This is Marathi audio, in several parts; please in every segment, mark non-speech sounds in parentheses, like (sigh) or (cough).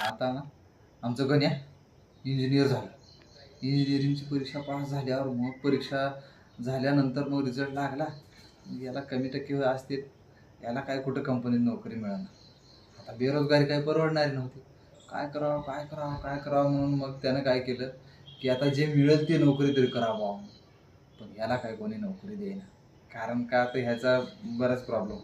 आता ना आमचं गण्या इंजिनियर झालं. इंजिनिअरिंगची परीक्षा पास झाल्यावर मग परीक्षा झाल्यानंतर मग रिझल्ट लागला. याला कमी टक्के असतील याला काय कुठं कंपनीत नोकरी मिळणार? आता बेरोजगारी काही परवडणारी नव्हती. काय करावं काय करावं काय करावं म्हणून मग त्यानं काय केलं? की आता जे मिळेल ते नोकरी तरी करावं. पण याला काय कोणी नोकरी देईना. कारण का आता ह्याचा बराच प्रॉब्लेम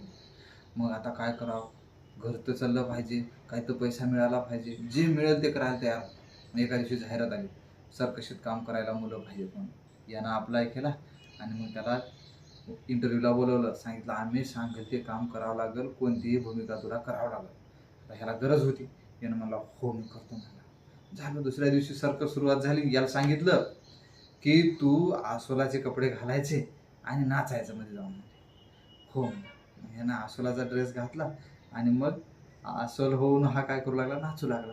मग आता काय करावं? घर तर चाललं पाहिजे काही तर पैसा मिळाला पाहिजे. जे मिळेल ते करायला तयार. एका दिवशी जाहिरात आली सरकशीत काम करायला मुलं पाहिजेत म्हणून. यानं अप्लाय केला आणि मग त्याला इंटरव्ह्यूला बोलवलं. सांगितलं आम्ही सांगेल ते काम करावं लागेल कोणतीही भूमिका तुला करावं लागेल. आता ह्याला गरज होती. यानं मला हो मी करतो म्हणला झालं दुसऱ्या दिवशी सरकस सुरुवात झाली. याला सांगितलं की तू आसोलाचे कपडे घालायचे आणि नाचायचं मध्ये जाऊन. हो यानं ह्यानं आसोलाचा ड्रेस घातला. आणि मग अस्वल होऊन हा काय करू लागला नाचू लागला.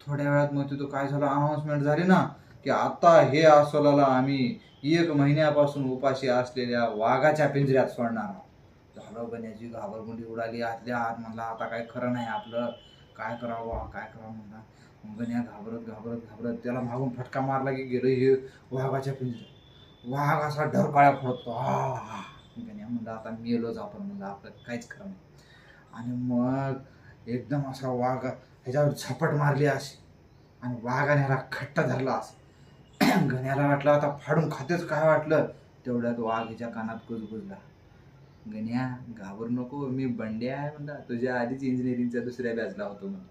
थोड्या वेळात मग तिथं काय झालं अनाऊन्समेंट झाली ना की आता हे अस्वलाला आम्ही एक महिन्यापासून उपाशी असलेल्या वाघाच्या पिंजऱ्यात सोडणार झालं बन्याची घाबरगुंडी उडाली आतल्या आत म्हणला आता काय खरं नाही आपलं. काय करावं काय करावं म्हणला. मग गण्या घाबरत घाबरत घाबरत त्याला मागून फटका मारला की गेलं हे वाघाच्या पिंजऱ्यात. वाघ असा ढरकाळ्या फोडतो. हा गण्या म्हणलं आता मेलोच आपण म्हणलं आपलं काहीच खरं नाही. आणि मग एकदम असा वाघ ह्याच्यावर झपट मारली अशी. आणि वाघाने ह्याला खट्टा धरला असं. (clears throat) गण्याला वाटलं आता फाडून खातेच काय वाटलं? तेवढ्यात वाघ हिच्या कानात कुजबुजला. गण्या घाबरू नको मी बंड्या आहे म्हणला. तुझ्या आधीच इंजिनिअरिंगचा दुसऱ्या बॅचला होतो म्हणून.